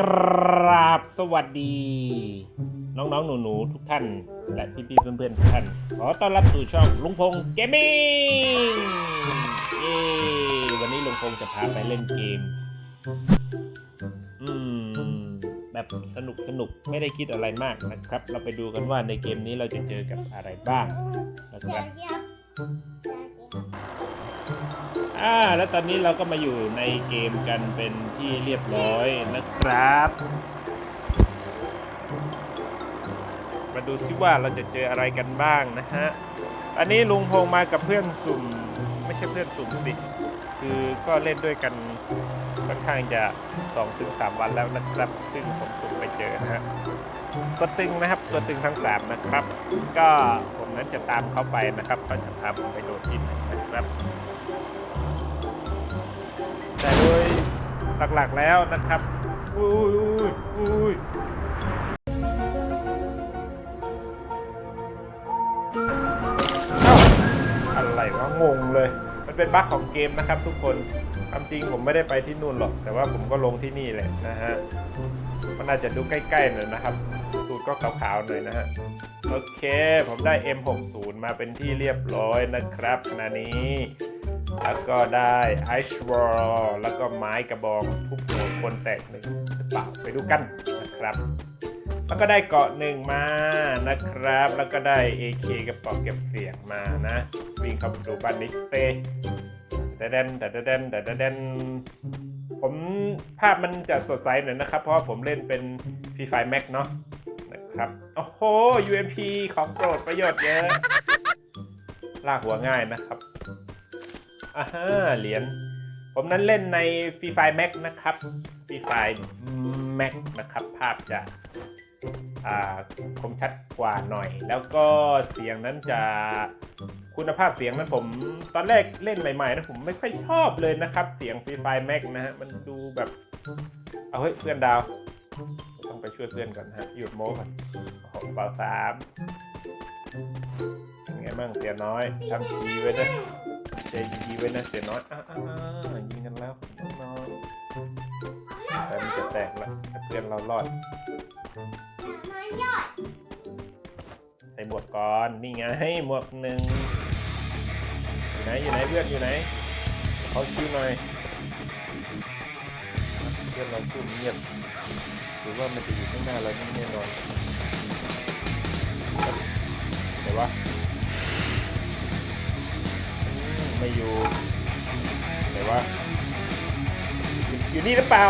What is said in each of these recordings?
กราบสวัสดี น้องๆ หนูๆ ทุกท่าน และพี่ๆ เพื่อนๆ ทุกท่าน ขอต้อนรับสู่ช่องลุงพงเกมมิ่งเย้วันนี้ลุงพงจะพาไปเล่นเกม อืม แบบสนุกสนุกๆไม่ได้คิดอะไรมากนะครับ เราไปดูกันว่าในเกมนี้เราจะเจอกับอะไรบ้างนะครับ อ่าแล้วตอนนี้เราก็มาอยู่ในเกมกันเป็นที่เรียบร้อยนะครับ มาดูซิว่าเราจะเจออะไรกันบ้างนะฮะ อันนี้ลุงพงมากับเพื่อนสุ่ม ไม่ใช่เพื่อนสุ่มสิ คือก็เล่นด้วยกันค่อนข้างจะสองถึงสามวันแล้วนะครับ ซึ่งผมสุ่มไปเจอนะฮะตัวตึงนะครับตัวตึงทั้งสามนะครับ ก็ผมนั้นจะตามเขาไปนะครับเขาจะพาผมไปโดดที่ไหนนะครับ แต่โดยหลักๆแล้วนะครับอุ้ยอุ้ยอุ้ยเอ้าอะไรวะงงเลย มันเป็นบั๊กของเกมนะครับทุกคนความจริงผมไม่ได้ไปที่นู่นหรอก แต่ว่าผมก็ลงที่นี่แหละนะฮะมันอาจจะดูใกล้ๆหน่อยนะครับสูตรก็ขาวๆหน่อยนะฮะโอเค ผมได้ M60 มาเป็นที่เรียบร้อยนะครับขณะนี้ แล้วก็ได้ไอชวอลแล้วก็ไม้กระบองทุบหัวคนแตกหนึ่งหรือเปล่าไปดูกันนะครับ แล้วก็ได้เกาะหนึ่งมานะครับ แล้วก็ได้ AK กระป๋องเก็บเสียงมานะ วิ่งเข้าไปดูบ้านนิกเต้แต่เดนแต่เดนแต่เดนผมภาพมันจะสดใสหน่อยนะครับ เพราะผมเล่นเป็น f ีไฟแม็กเนาะนะครับ โอ้โห UMP ของโปรดประโยชน์เยอะลากหัวง่ายนะครับ อ่าฮะเหรียญผมนั้นเล่นในฟรีไฟแม็กนะครับฟรีไฟแม็กนะครับ ภาพจะอ่าคมชัดกว่าหน่อย แล้วก็เสียงนั้นจะคุณภาพเสียงนั้นผมตอนแรกเล่นใหม่ๆนะผมไม่ค่อยชอบเลยนะครับ เสียงฟรีไฟแม็กนะฮะมันดูแบบ เอาเฮ้ยเพื่อนดาว ต้องไปช่วยเพื่อนก่อนฮะ หยุดโม้ก่อนโอ้โหเบาสามเป็นไงบ้างเสียน้อยทำทีไว้นะ ใจดีไว้นะเสียน้อยอ่ายิงกันแล้วน้องๆแต่มันจะแตกแล้วถ้าเพื่อนเรารอดใส่หมวกก่อนนี่ไงหมวกหนึ่งอยู่ไหนอยู่ไหนเพื่อนอยู่ไหนเขาชื่อหน่อยเพื่อนเราพูดเงียบหรือว่ามันจะอยู่ข้างหน้าเราแน่นอน ไม่อยู่เดี๋ยวะอยู่นี่หรือเปล่า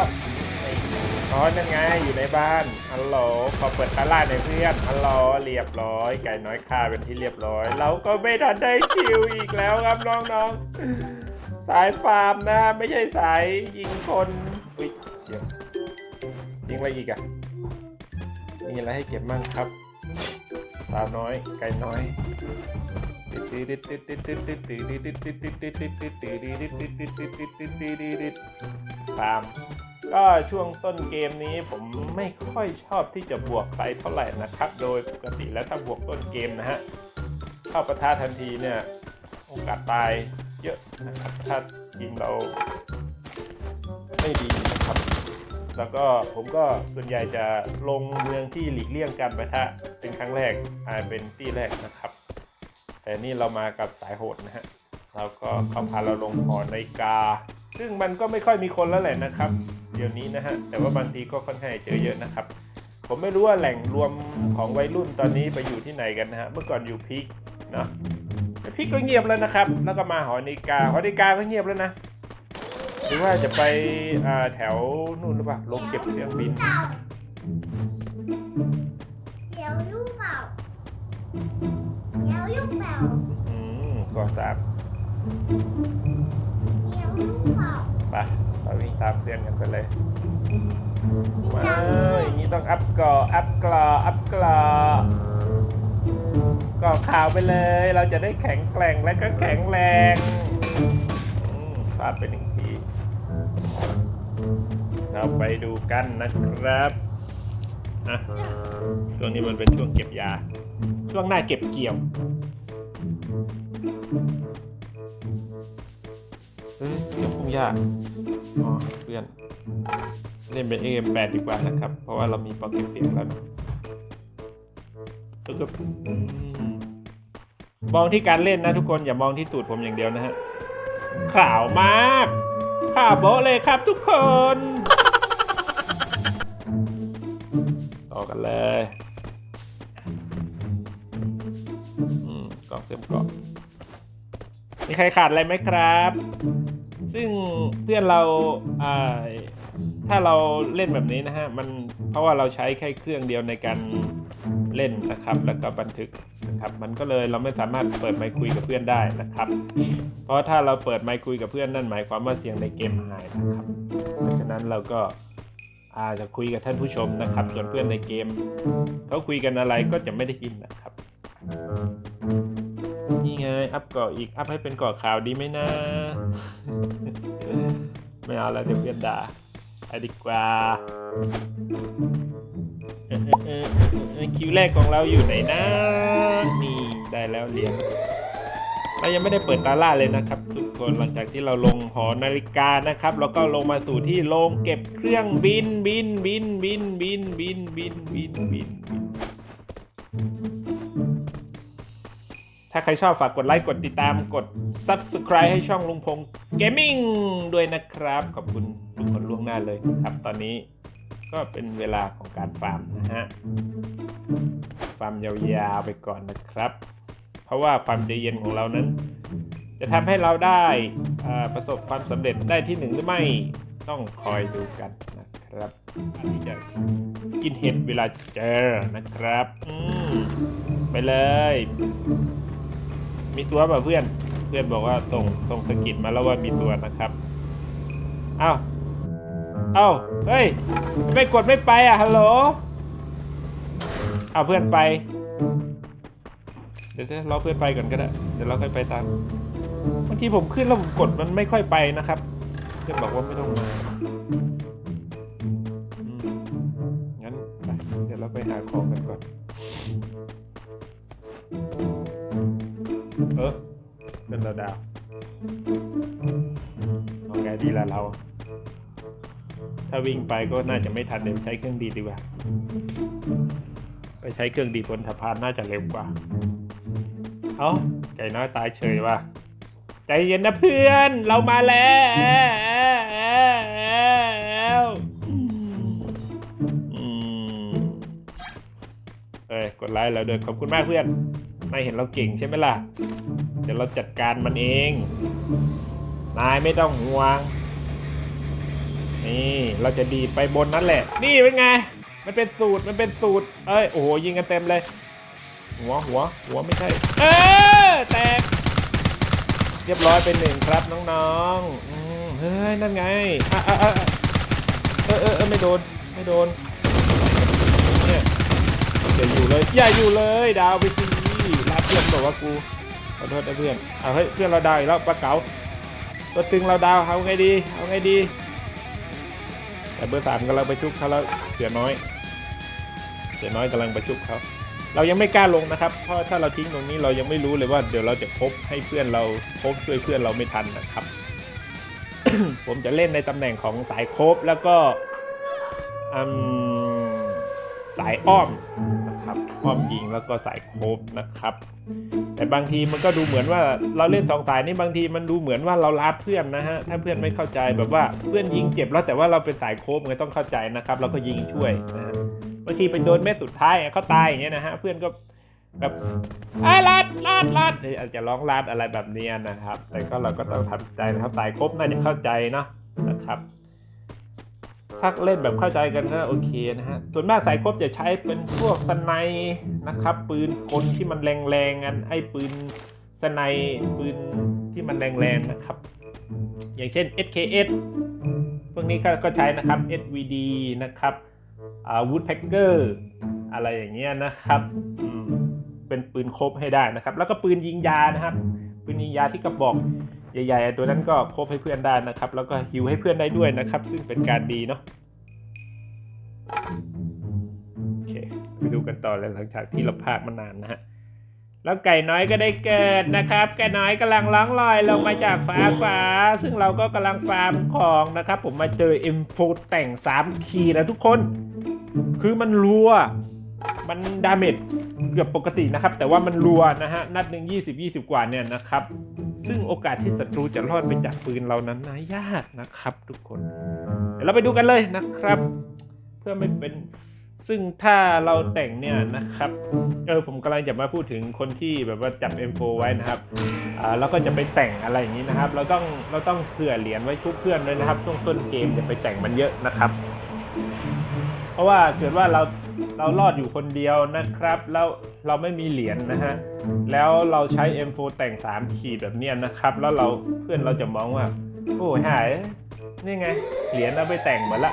ไม่อยู่อ๋อนั่นไงอยู่ในบ้านฮัลโหลขอเปิดตลาดหน่อยเพื่อนฮัลโหลเรียบร้อย ไก่น้อยค่าเป็นที่เรียบร้อย เราก็ไม่ทันได้คิวอีกแล้วครับน้องๆ สายฟาร์มนะไม่ใช่สายยิงคนอุ้ยเสียงยิงอะไรอีกอะมีอะไรให้เก็บมั่งครับสาวน้อยไก่น้อย ฟามก็ช่วงต้นเกมนี้ผมไม่ค่อยชอบที่จะบวกใครเท่าไหร่นะครับ โดยปกติแล้วถ้าบวกต้นเกมนะฮะเข้าประทะทันทีเนี่ยโอกาสตายเยอะนะครับถ้าทีมเราไม่ดีนะครับ แล้วก็ผมก็ส่วนใหญ่จะลงเมืองที่หลีกเลี่ยงการประทะเป็นครั้งแรกอาจเป็นที่แรกนะครับ แต่นี่เรามากับสายโหดนะฮะเราก็เขาพาเราลงหอนาฬิกา ซึ่งมันก็ไม่ค่อยมีคนแล้วแหละนะครับ เดี๋ยวนี้นะฮะแต่ว่าบางทีก็ค่อนข้างจะเจอเยอะนะครับ ผมไม่รู้ว่าแหล่งรวมของวัยรุ่นตอนนี้ไปอยู่ที่ไหนกันนะฮะเมื่อก่อนอยู่พีคเนาะแต่พีคก็เงียบแล้วนะครับ แล้วก็มาหอนาฬิกาหอนาฬิกาก็เงียบแล้วนะหรือว่าจะไปอ่าแถวนู่นหรือเปล่าลงเก็บเครื่องบินเดี๋ยวลูกเปล่าเดี๋ยว ลูกเป่าอืมก่อสามเดี๋ยวลูกเปล่าไปเราวิ่งตามเพื่อนกันไปเลยว้าวอย่างนี้ต้องอัพก่ออัพกรออัพกรอก่อข่าวไปเลย เราจะได้แข็งแกร่งและก็แข็งแรงฟาดไปหนึ่งที เราไปดูกันนะครับอะช่วงนี้มันเป็นช่วงเก็บยา ช่วงหน้าเก็บเกี่ยว เฮ้ยเดี๋ยวพุ่งยากอ๋อเพื่อน เล่นเป็นเอ็มแปดดีกว่านะครับ เพราะว่าเรามีปอกเก็ตเสียงแล้วแล้วก็มองที่การเล่นนะทุกคนอย่ามองที่ตูดผมอย่างเดียวนะฮะขาวมากข่าวโบเลยครับทุกคน ต่อกันเลยอืมกล่องเต็มกล่อง มีใครขาดอะไรไหมครับ ซึ่งเพื่อนเราถ้าเราเล่นแบบนี้นะฮะ มันเพราะว่าเราใช้แค่เครื่องเดียวในการเล่นนะครับ แล้วก็บันทึกนะครับ มันก็เลยเราไม่สามารถเปิดไมค์คุยกับเพื่อนได้นะครับ เพราะถ้าเราเปิดไมค์คุยกับเพื่อนนั่นหมายความว่าเสียงในเกมหายนะครับ เพราะฉะนั้นเราก็อาจจะคุยกับท่านผู้ชมนะครับ ส่วนเพื่อนในเกมเขาคุยกันอะไรก็จะไม่ได้ยินนะครับ ไง อัพเกาะอีก อัพให้เป็นเกาะขาวดีไหมนะ ไม่เอาแล้วเดี๋ยวเพื่อนด่าไปดีกว่าเออเออเออเออคิวแรกของเราอยู่ไหนนะ นี่ได้แล้วเหรียญเรายังไม่ได้เปิดตาล่าเลยนะครับ ทุกคนหลังจากที่เราลงหอนาฬิกานะครับ แล้วก็ลงมาสู่ที่โรงเก็บเครื่องบินบินบินบินบินบินบินบินบินบิน ถ้าใครชอบฝากกดไลค์กดติดตามกด Subscribe ให้ช่องลุงพงเกมมิ่งด้วยนะครับ ขอบคุณทุกคนล่วงหน้าเลยครับ ตอนนี้ก็เป็นเวลาของการฟาร์มนะฮะ ฟาร์มยาวๆไปก่อนนะครับ เพราะว่าความใจเย็นของเรานั้น จะทำให้เราได้ประสบความสำเร็จได้ที่หนึ่งหรือไม่ต้องคอยดูกันนะครับที่จะกินเห็ดเวลาเจอนะครับ อืมไปเลย มีตัวเปล่าเพื่อน เพื่อนบอกว่าส่งส่งสกิดมาแล้วว่ามีตัวนะครับเอ้าเอ้าเฮ้ย ไม่กดไม่ไปอะฮัลโหลเอาเพื่อนไป เดี๋ยวจะรอเพื่อนไปก่อนก็ได้ เดี๋ยวเราค่อยไปตามบางทีผมขึ้นแล้วผมกดมันไม่ค่อยไปนะครับ เพื่อนบอกว่าไม่ต้องมางั้นไปเดี๋ยวเราไปหาของกันก่อน เออเป็นระดาวเอาไงดีล่ะเรา ถ้าวิ่งไปก็น่าจะไม่ทันเดี๋ยวใช้เครื่องดีดีกว่า ไปใช้เครื่องดีบนสะพานน่าจะเร็วกว่า เอ้าไก่น้อยตายเฉยว่ะ ใจเย็นนะเพื่อน เรามาแล้วเอ้ยกดไลค์เราด้วยขอบคุณมากเพื่อน นายเห็นเราเก่งใช่ไหมล่ะ เดี๋ยวเราจัดการมันเอง นายไม่ต้องห่วง นี่เราจะดีไปบนนั้นแหละ นี่เป็นไง มันเป็นสูตร มันเป็นสูตร เอ้ย โอ้โห ยิงกันเต็มเลย หัว หัว หัวไม่ใช่ เออแตก เรียบร้อยเป็นหนึ่งครับน้องๆเฮ้ย นั่นไงเออเออเออไม่โดน ไม่โดนเนี่ยอย่าอยู่เลย อย่าอยู่เลย ดาวไปสิ ลาเพื่อนบอกว่ากูขอโทษนะเพื่อนเอาเฮ้ยเพื่อนเราดาวอีกแล้วปลาเก๋าตัวตึงเราดาวเอาไงดีเอาไงดี แต่เบอร์สามกำลังไปชุบเขาแล้วเสือน้อย เสือน้อยกำลังไปชุบเขาเรายังไม่กล้าลงนะครับ เพราะถ้าเราทิ้งตรงนี้เรายังไม่รู้เลยว่าเดี๋ยวเราจะพบให้เพื่อนเราพบช่วยเพื่อนเราไม่ทันนะครับ ผมจะเล่นในตำแหน่งของสายโคบแล้วก็อืมสายอ้อม ครับอ้อมยิงแล้วก็สายโคบนะครับ แต่บางทีมันก็ดูเหมือนว่าเราเล่นสองสายนี่บางทีมันดูเหมือนว่าเราลาดเพื่อนนะฮะถ้าเพื่อนไม่เข้าใจแบบว่าเพื่อนยิงเจ็บแล้วแต่ว่าเราเป็นสายโคบไงต้องเข้าใจนะครับเราก็ยิงช่วยนะบางทีไปโดนเม็ดสุดท้ายเขาตายอย่างเงี้ยนะฮะเพื่อนก็แบบไอ่าลาดลาดลาดอาจจะร้องลาดอะไรแบบนี้นะครับ แต่ก็เราก็ต้องทำใจนะครับสายโคบน่าจะเข้าใจเนาะนะครับ ถ้าเล่นแบบเข้าใจกันก็โอเคนะฮะ ส่วนมากสายครบจะใช้เป็นพวกสไนนะครับ ปืนกลที่มันแรงๆกันไอ้ปืนสไนปืนที่มันแรงๆนะครับ อย่างเช่น SKS พวกนี้ก็ใช้นะครับ SVD นะครับอาวุธแพ็กเกอร์อะไรอย่างเงี้ยนะครับเป็นปืนครบให้ได้นะครับ แล้วก็ปืนยิงยานะครับ ปืนยิงยาที่กระบอก ใหญ่ๆตัวนั้นก็ครบให้เพื่อนได้นะครับ แล้วก็ฮิวให้เพื่อนได้ด้วยนะครับ ซึ่งเป็นการดีเนาะโอเคไปดูกันต่อเลยหลังจากที่เราพากมานานนะฮะแล้วไก่น้อยก็ได้เกิดนะครับ ไก่น้อยกำลังล่องลอยลงมาจากฟ้าฟ้า ซึ่งเราก็กำลังฟาร์มของนะครับ ผมมาเจอ M4 แต่ง3คีย์นะทุกคน คือมันรัว มันดาเมจเกือบปกตินะครับ แต่ว่ามันรัวนะฮะ นัดหนึ่ง20 20 กว่าเนี่ยนะครับ ซึ่งโอกาสที่ศัตรูจะรอดไปจากปืนเรานั้นนะยากนะครับ ทุกคน เดี๋ยวเราไปดูกันเลยนะครับ เพื่อไม่เป็นซึ่งถ้าเราแต่งเนี่ยนะครับเออผมกำลังจะมาพูดถึงคนที่แบบว่าจับ M4 ไว้นะครับอ่าแล้วก็จะไปแต่งอะไรอย่างนี้นะครับ เราต้องเราต้องเผื่อเหรียญไว้ชุบเพื่อนด้วยนะครับช่วงต้นเกมจะไปแต่งมันเยอะนะครับ ราะว่าเกิดว่าเราเรารอดอยู่คนเดียวนะครับ แล้วเราไม่มีเหรียญนะฮะ แล้วเราใช้ M4 แต่ง 3 ขีดแบบเนี้ยนะครับ แล้วเราเพื่อนเราจะมองว่า โอ้หายนี่ไง เหรียญเอาไปแต่งหมดละ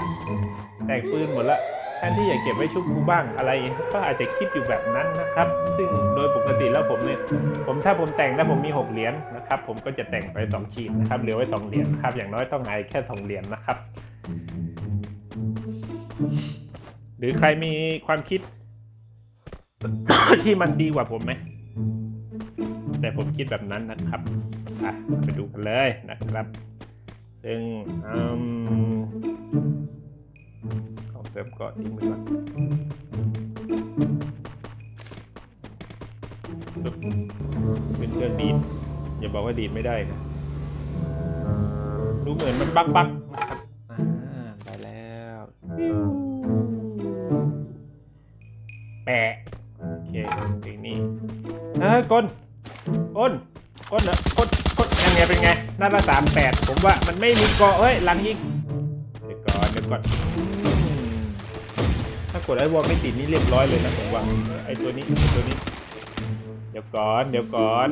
แต่งปืนหมดละแทนที่อยากเก็บไว้ชุบกูบ้างอะไรองก็อาจจะคิดอยู่แบบนั้นนะครับ ซึ่งโดยปกติแล้วผมเนี่ยผมถ้าผมแต่งถ้าผมมีหกเหรียญนะครับ ผมก็จะแต่งไปสองขีดนะครับเหลือไว้สองเหรียญครับอย่างน้อยต้องหายแค่สองเหรียญนะครับ หรือใครมีความคิด ที่มันดีกว่าผมไหม แต่ผมคิดแบบนั้นนะครับอะไปดูกันเลยนะครับ ซึ่งอืมเอาเติมเกาะทิ้งไปก่อนเป็นเครื่องดีดอย่าบอกว่าดีดไม่ได้นะดูเหมือนมันบักบัก เคถึงนี่เฮ้ยกลกลกลเหรอกลกลยังไงเป็นไงหน้าละสามแปดผมว่ามันไม่มีเกาะเฮ้ยหลังยิงเดี๋ยวก่อนเดี๋ยวก่อนถ้ากดไอ้วอลไม่ติดนี่เรียบร้อยเลยนะผมว่าไอ้ตัวนี้ตัวนี้ เดี๋ยวก่อนเดี๋ยวก่อน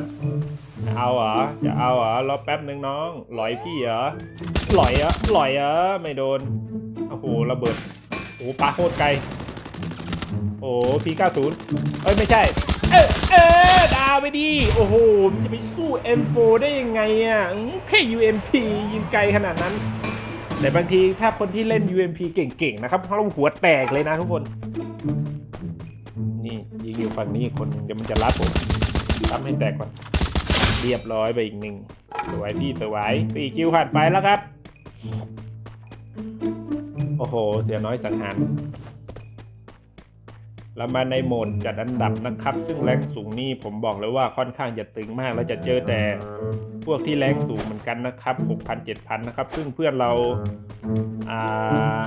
จะเอาเหรอจะเอาเหรอรอแป๊บหนึ่งน้องหลอยพี่เหรอหลอยเหรอหลอยเหรอไม่โดนโอ้โหระเบิดโอ้โหปาโคตรไกล โอ้พีเก้าศูนย์เอ้ยไม่ใช่ เออเออดาวไปดิโอ้โหมันจะไปสู้ M4 ได้ยังไงอะอื้อแค่ UMP ยิงไกลขนาดนั้น แต่บางทีถ้าคนที่เล่น UMP เก่งๆนะครับเขาหัวแตกเลยนะทุกคน นี่ยิงอยู่ฝั่งนี้อีกคนเดี๋ยวมันจะรัดผมทำให้แตกก่อนเรียบร้อยไปอีกหนึ่งสวยพี่สวยสี่คิวผ่านไปแล้วครับ โอ้โห เสียน้อยสังหาร แล้วมาในโหมดจัดอันดับนะครับ ซึ่งแรงสูงนี่ผมบอกเลยว่าค่อนข้างจะตึงมาก แล้วจะเจอแต่พวกที่แรงสูงเหมือนกันนะครับ 6,000 7,000 นะครับ ซึ่งเพื่อนเราอ่า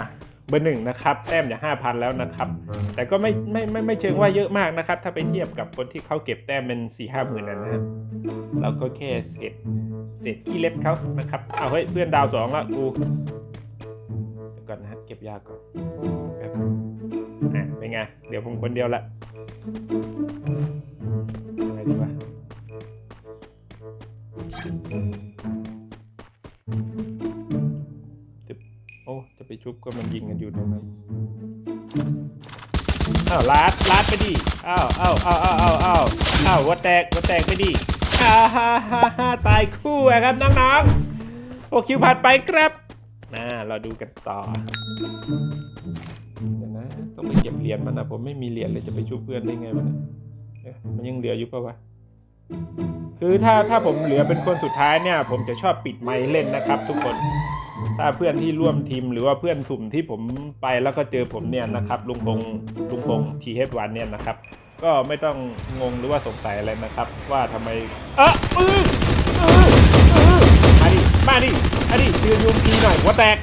เบอร์หนึ่งนะครับแต้มจะ5,000 แล้วนะครับ แต่ก็ไม่ไม่ไม่ไม่เชิงว่าเยอะมากนะครับ ถ้าไปเทียบกับคนที่เขาเก็บแต้มเป็นสี่ห้าหมื่นนะนะเราก็แค่เศษเศษขี้เล็บเขานะครับเอาเฮ้ยเพื่อนดาวสองละกูก่อนนะฮะเก็บยาก่อนแป๊บ อะเป็นไง เดี๋ยวผมคนเดียวละยังไงดีวะจะโอ้ จะไปชุบก็มันยิงกันอยู่ตรงนั้น อ้าวลาดลาดไปดิ อ้าวอ้าวอ้าวอ้าวอ้าวอ้าวอ้าววัดแตกวัดแตกไปดิอ้าฮ่าฮ่าฮ่าตายคู่อะครับน้องๆโอคิวผ่านไปครับ นะเราดูกันต่อเดี๋ยวนะ ต้องไปเก็บเหรียญมันนะผมไม่มีเหรียญเลยจะไปช่วยเพื่อนได้ไงวะเนี่ยเอ๊ะมันยังเหลืออยู่ปะวะคือถ้าถ้าผมเหลือเป็นคนสุดท้ายเนี่ย ผมจะชอบปิดไมค์เล่นนะครับ ทุกคนถ้าเพื่อนที่ร่วมทีมหรือว่าเพื่อนสุ่มที่ผมไปแล้วก็เจอผมเนี่ยนะครับลุงพงษ์ลุงพงทีเฮดวันเนี่ยนะครับ ก็ไม่ต้องงงหรือว่าสงสัยอะไรนะครับ ว่าทำไมเออเออเออมาดิมาดิ มาดิยืนยุงทีหน่อยหัวแตก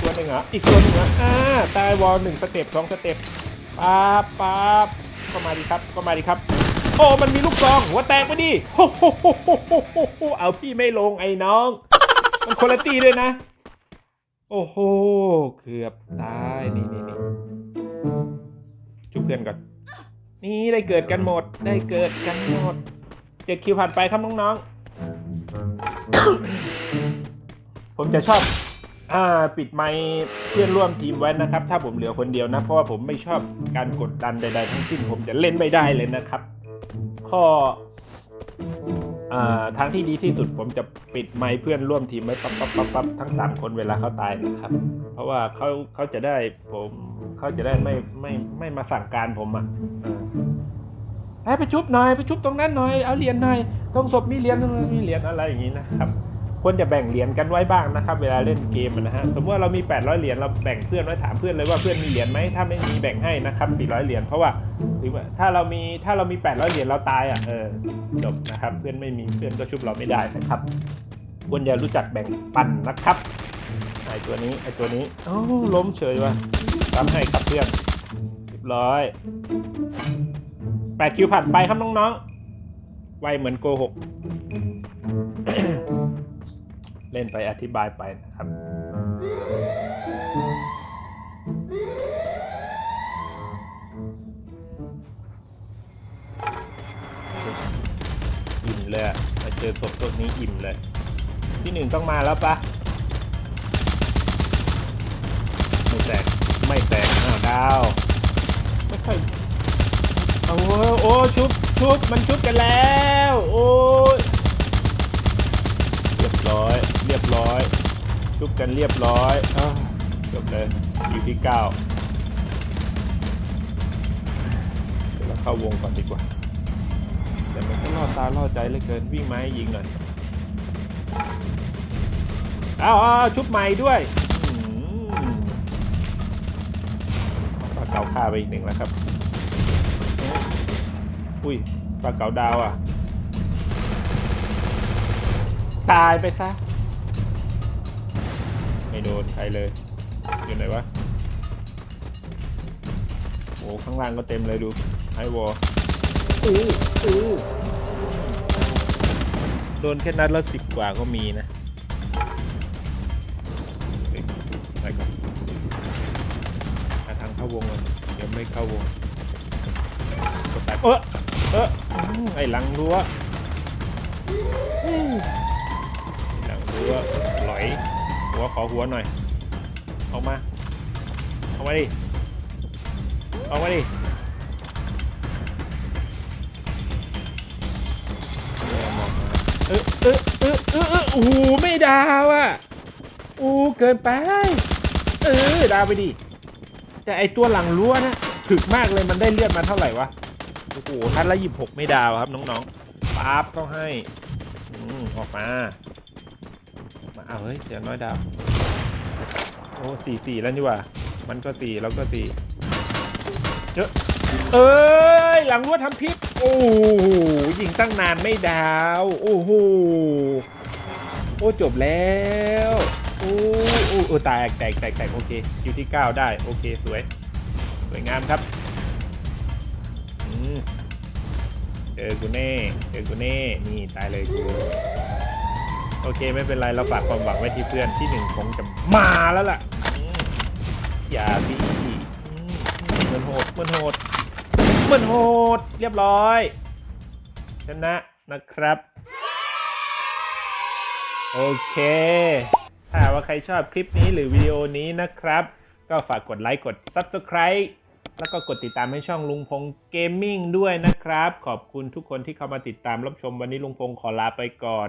ตัวหนึ่งเหรออีกตัวหนึ่งเหรออ่าตายวอลหนึ่งสเต็ปสองสเต็ปป๊าบป๊าบก็มาดิครับก็มาดิครับ โอ้มันมีลูกซองหัวแตกไปดิโอ้โหเอาพี่ไม่ลงไอ้น้อง มันคนละตีด้วยนะ โอ้โหเกือบตายนี่นี่นี่จุบเพื่อนก่อนนี่ได้เกิดกันหมด ได้เกิดกันหมดเจ็ดคิวผ่านไปครับน้องๆ ผมจะชอบอ่าปิดไมค์เพื่อนร่วมทีมไว้นะครับ ถ้าผมเหลือคนเดียวนะ เพราะว่าผมไม่ชอบการกดดันใด ๆ ทั้งสิ้นผมจะเล่นไม่ได้เลยนะครับ ข้ออทางที่ดีที่สุดผมจะปิดไมค์เพื่อนร่วมทีมไว้ปั๊บปั๊บปั๊บปั๊บทั้งสามคนเวลาเขาตายนะครับ เพราะว่าเขาเขาจะได้ผมเขาจะได้ไม่ไม่ไม่มาสั่งการผมอะเออไปไปชุบหน่อยไปชุบตรงนั้นหน่อยเอาเหรียญหน่อยตรงศพมีเหรียญตรงนั้นมีเหรียญอะไรอย่างนี้นะครับ ควรจะแบ่งเหรียญกันไว้บ้างนะครับ เวลาเล่นเกมนะฮะสมมติว่าเรามี 800 เหรียญเราแบ่งเพื่อนไว้ถามเพื่อนเลยว่าเพื่อนมีเหรียญไหมถ้าไม่มีแบ่งให้นะครับ 400 เหรียญเพราะว่าถ้าเรามีถ้าเรามี 800 เหรียญเราตายอะเออจบนะครับ เพื่อนไม่มีเพื่อนก็ชุบเราไม่ได้นะครับ ควรจะรู้จักแบ่งปันนะครับไอตัวนี้ไอตัวนี้โอ้าล้มเฉยว่ะทำให้ครับเพื่อนเรียบร้อยแปดคิวผ่านไปครับน้องๆไวเหมือนโกหก เล่นไปอธิบายไปนะครับ อิ่มเลยมาเจอศพพวกนี้อิ่มเลย ที่หนึ่งต้องมาแล้วปะไม่แตกไม่แตกอ้าวดาวไม่ค่อยเอาเว้โอ้ชุบชุบมันชุบกันแล้ว โอ้ยเรียบร้อย เรียบร้อยชุบกันเรียบร้อยอจบเลยอยู่ที่เก้าเดี๋ยวเราเข้าวงก่อนดีกว่าแต่มันก็ล่อตาล่อใจเหลือเกินวิ่งไม้ยิงหน่อยเอาเอาชุบใหม่ด้วยปลาเก๋าฆ่าไปอีกหนึ่งแล้วครับ อุ้ยปลาเก๋าดาวอะ ตายไปซะ ไม่โดนใครเลย อยู่ไหนวะโอ้ข้างล่างก็เต็มเลยดูไอวอลอู้อู้โดนแค่นัดละสิบกว่าก็มีนะไปก่อนหาทางเข้าวงก่อนเดี๋ยวไม่เข้าวงกดตัดเออเออไอ้หลังรั้วอืมหลังรั้วหลอย หัวขอหัวหน่อยออกมาออกมาดิออกมาดิเออเออเออเออเออโอ้โหไม่ดาวอะโอ้เกินไป เออ ดาวไปดิ แต่ไอตัวหลังรั้วนะถึกมากเลยมันได้เลือดมาเท่าไหร่วะ โอ้โหทันละหยิบหกไม่ดาวครับน้องๆปั๊บต้องให้ อืมออกมา มาเอาเฮ้ยเสียน้อยดาวโอ้สี่สี่แล้วนี่ว่า มันก็สี่เราก็สี่เยอะเอ้ย หลังรั้วทำพิษ โอ้โหยิงตั้งนานไม่ดาว โอ้โห โอ้จบแล้ว โอ้โอ้โอ้ตายแตกแตกแตกโอเคคิวที่9ได้ โอเค สวย สวยงามครับอืมเจอกูแน่ เจอกูแน่ นี่ตายเลยกู โอเคไม่เป็นไรเราฝากความหวังไว้ที่เพื่อนที่หนึ่งคงจะมาแล้วล่ะอืมอย่าดีอืมเหมือนโหดเหมือนโหดเหมือนโหดเรียบร้อยชนะนะครับ โอเค ถ้าว่าใครชอบคลิปนี้หรือวิดีโอนี้นะครับ ก็ฝากกดไลค์กด Subscribe แล้วก็กดติดตามให้ช่องลุงพงเกมมิ่งด้วยนะครับ ขอบคุณทุกคนที่เข้ามาติดตามรับชมวันนี้ลุงพงขอลาไปก่อน